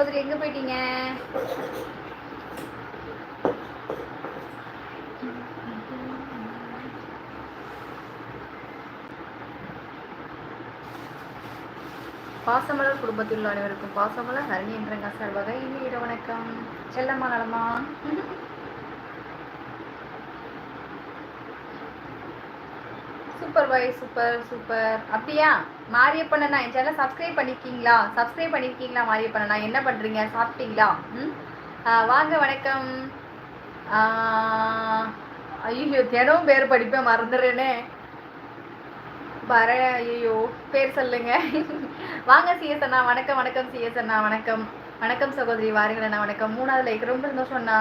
சகோதரி எங்க போயிட்டீங்க? பாசமலர் குடும்பத்தில் உள்ள அனைவருக்கும் பாசமலர் ஹரணி என்ற வகை இனிய வணக்கம். செல்லம்மா நலமா? சூப்பர் பாய் சூப்பர் சூப்பர் அப்படியா? மாரியப்பண்ணா என் சேனல் சப்ஸ்கிரைப் பண்ணிருக்கீங்களா? சப்ஸ்கிரைப் பண்ணிருக்கீங்களா மாரியப்பண்ணா என்ன பண்றீங்க? சாப்பிட்டீங்களா? ம்? வாங்க வணக்கம். ஐயோ தினம் பேர் படிப்பேன் மறந்துடுறேனே. வர ஐயோ பேர் சொல்லுங்க. வாங்க சிஎஸ் அண்ணா. வணக்கம் வணக்கம் சிஎஸ் அண்ணா. வணக்கம். வணக்கம் சகோதரி. வாருங்கள் அண்ணா வணக்கம். மூணாவது லைக் ரொம்ப சந்தோஷம் அண்ணா.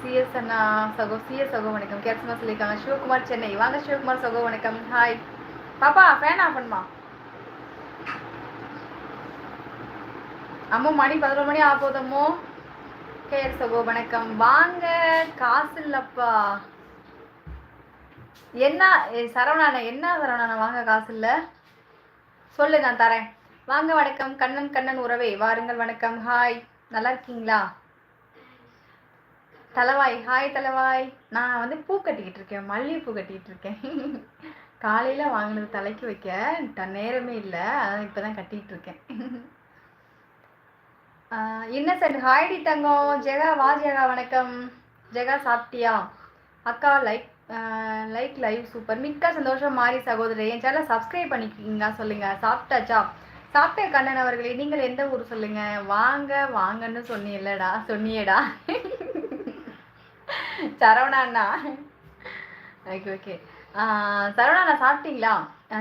சிஎஸ் அண்ணா சகோ சிஎஸ் சகோ வணக்கம். கேட்சமா சொல்லியிருக்காங்க. சிவகுமார் சென்னை. வாங்க சிவகுமார் சகோ வணக்கம். ஹாய் பாப்பா ஃபேன் ஆஃப் பண்ணுமா? அம்மா மணி பதினொரு மணி ஆக போதம்மோ கேஆர் சகோ வணக்கம். வாங்க காசு இல்லப்பா. என்ன ஏ, சரவணாண்ணா என்ன சரவணாண்ணா? வாங்க காசு இல்ல. சொல்லு நான் தரேன். வாங்க வணக்கம். கண்ணன் கண்ணன் உறவை. வாருங்கள் வணக்கம். ஹாய் நல்லா இருக்கீங்களா? தலவாய் ஹாய் தலவாய். நான் வந்து பூ கட்டிக்கிட்டு இருக்கேன் மல்லிகைப்பூ கட்டிக்கிட்டு இருக்கேன். காலையில் வாங்கினது தலைக்கு வைக்க நேரமே இல்லை அதான் இப்பதான் கட்டிக்கிட்டு இருக்கேன். இன்னசென்ட் ஹாய்டி தங்கம். ஜெகா வா ஜெகா வணக்கம். ஜெகா சாப்பிட்டியா? அக்கா லைக் லைக் லைவ் சூப்பர் மிக்க சந்தோஷம் மாறி சகோதரி என் சேனலை சப்ஸ்கிரைப் பண்ணிக்கிங்க சொல்லுங்கள் சாப்பிட்டாச்சா? சாப்பிட்டேன் கண்ணன் அவர்களே நீங்கள் எந்த ஊர் சொல்லுங்கள் வாங்க வாங்கன்னு சொன்னீல்லடா சொன்னியேடா. சரவணா அண்ணா ஓகே ஓகே சரவணா அண்ணா சாப்பிட்டீங்களா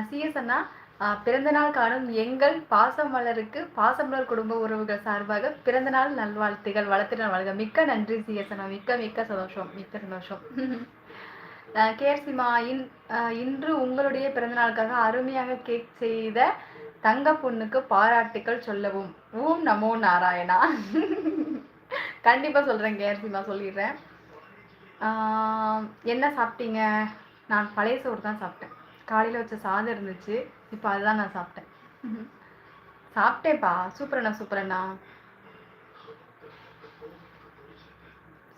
சிஎஸ் அண்ணா பிறந்தநாள் காணும் எங்கள் பாசமலருக்கு பாசமலர் குடும்ப உறவுகள் சார்பாக பிறந்தநாள் நல்வாழ்த்துகள் வளர்த்துடன் வாழ்க. மிக்க நன்றி சிஎஸ் அண்ணா. மிக்க மிக்க சந்தோஷம். மிக்க சந்தோஷம். கேர்சிமா இன் இன்று உங்களுடைய பிறந்தநாளுக்காக அருமையாக கேக் செய்த தங்க பொண்ணுக்கு பாராட்டுக்கள் சொல்லவும். ஓம் நமோ நாராயணா. கண்டிப்பாக சொல்கிறேன் கேர்சிமா சொல்லிடுறேன். என்ன சாப்பிட்டீங்க? நான் பழைய சோறு தான் சாப்பிட்டேன். காலையில் வச்ச சாதம் இருந்துச்சு. இப்போ அதுதான் நான் சாப்பிட்டேன். சாப்பிட்டேன்ப்பா. சூப்பர் அண்ணா சூப்பர் அண்ணா.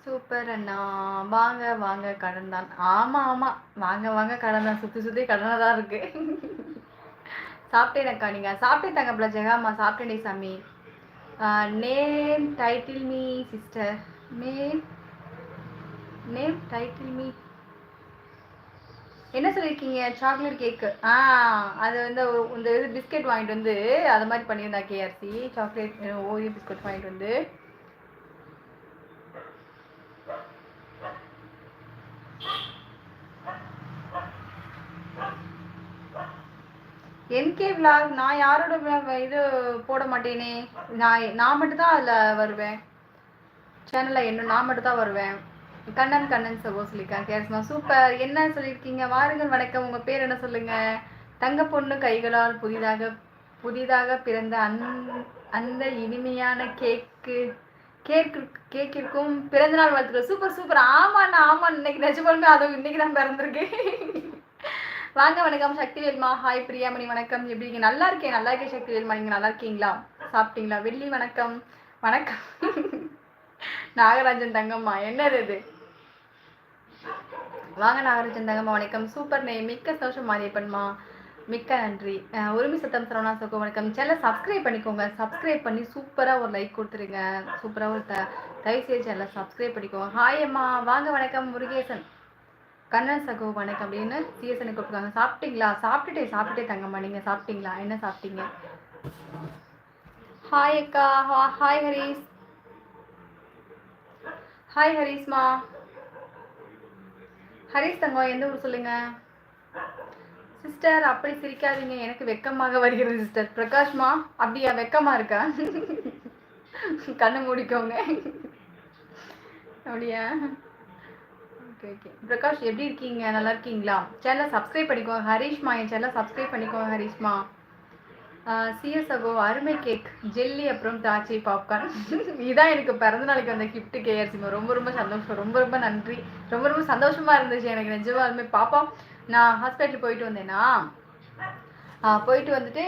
சூப்பர் அண்ணா. வாங்க வாங்க கடன் தான். ஆமா ஆமா. வாங்க வாங்க கடன் தான். சுத்தி சுத்தி கடனாக தான் இருக்கு. சாப்பிட்டேன் அக்கா நீங்க. சாப்பிட்டே தங்கப்பில ஜெகாமா சாப்பிட்டேன் சாமி. Name title me sister name name title me என்ன சொல்லியிருக்கீங்க? சாக்லேட் கேக்கு ஆ அது வந்து இந்த இது பிஸ்கெட் வாங்கிட்டு வந்து அது மாதிரி பண்ணியிருந்தா கேஆர்சி சாக்லேட் ஓரியோ பிஸ்கெட் வாங்கிட்டு வந்து. என்கே விளாக் நான் யாரோட இது போட மாட்டேனே. நான் நான் மட்டும் தான் அதில் வருவேன். சேனலில் என்ன நான் மட்டும் தான் வருவேன். கண்ணன் கண்ணன் சகோ சொல்லியிருக்கேன் கேஸ்மா சூப்பர். என்ன சொல்லியிருக்கீங்க? வாருங்கள் வணக்கம். உங்கள் பேர் என்ன சொல்லுங்க? தங்க பொண்ணு கைகளால் புதிதாக புதிதாக பிறந்த அந் அந்த இனிமையான கேக்கு கேக்கு கேக்கிற்கும் பிறந்தநாள் வாழ்த்துக்கள். Super super. ஆமாண்ணா ஆமாண்ணா. இன்னைக்கு நிஜமாலுமே அதுவும் இன்னைக்கு தான் பிறந்திருக்கேன் வாங்க வணக்கம். சக்திவேல்மா. ஹாய் பிரியாமணி. வணக்கம். எப்படி இருக்கீங்க? நல்லா இருக்கேன். நல்லா இருக்கேன் சக்திவேல்மா. நீங்க நல்லா இருக்கீங்களா? சாப்பிட்டீங்களா? வெள்ளி வணக்கம். வணக்கம். நாகராஜன் தங்கம்மா. என்னது இது? வாங்க நாகராஜன் தங்கம்மா வணக்கம். சூப்பர் நேம் மிக்க சோஷம் மாரியப்பன்மா. மிக்க நன்றி. உரிமை சத்தம் சரவணா சகோ வணக்கம். சேனலை சப்ஸ்கிரைப் பண்ணிக்கோங்க. சப்ஸ்கிரைப் பண்ணி சூப்பராக ஒரு லைக் கொடுத்துருங்க. சூப்பராக ஒரு த தயவு செய்து சேனலை சப்ஸ்கிரைப் பண்ணிக்கோங்க. ஹாய் அம்மா. வாங்க வணக்கம். முருகேசன். கண்ணன் சகோ வணக்கம். அப்படின்னு சிஎஸ்என் கொடுத்துருக்காங்க. சாப்பிட்டீங்களா? சாப்பிட்டுட்டே சாப்பிட்டுட்டே தங்கம்மா நீங்கள் சாப்பிட்டீங்களா? என்ன சாப்பிட்டீங்க? ஹாய் அக்கா. ஹா- ஹாய் ஹரீஸ் ஹாய் ஹரீஸ்மா ஹரிஷ் தங்கம் எந்த ஊர் சொல்லுங்க? சிஸ்டர் அப்படி சிரிக்காதீங்க. எனக்கு வெக்கமாக வருகிறது சிஸ்டர் பிரகாஷ்மா அப்படியா? வெக்கமா இருக்கா? கண்ணு மூடிக்கோங்க. அப்படியா? ஓகே ஓகே பிரகாஷ் எப்படி இருக்கீங்க? நல்லா இருக்கீங்களா? சேனலை சப்ஸ்கிரைப் பண்ணிக்கோங்க ஹரிஷ்மா என் சேனலை சப்ஸ்கிரைப் பண்ணிக்கோங்க ஹரிஷ்மா. சிஎஸ் அகோ அருமை கேக் ஜெல்லி அப்புறம் திராட்சை பாப்கார்ன் இதான் எனக்கு பிறந்த நாளைக்கு வந்த கிஃப்ட் கேஆர்சிமா ரொம்ப ரொம்ப சந்தோஷம். ரொம்ப ரொம்ப நன்றி. ரொம்ப ரொம்ப சந்தோஷமா இருந்துச்சு எனக்கு நிஜமாலுமே. பாப்பா நான் ஹாஸ்பிட்டல் போயிட்டு வந்தேனா? போயிட்டு வந்துட்டு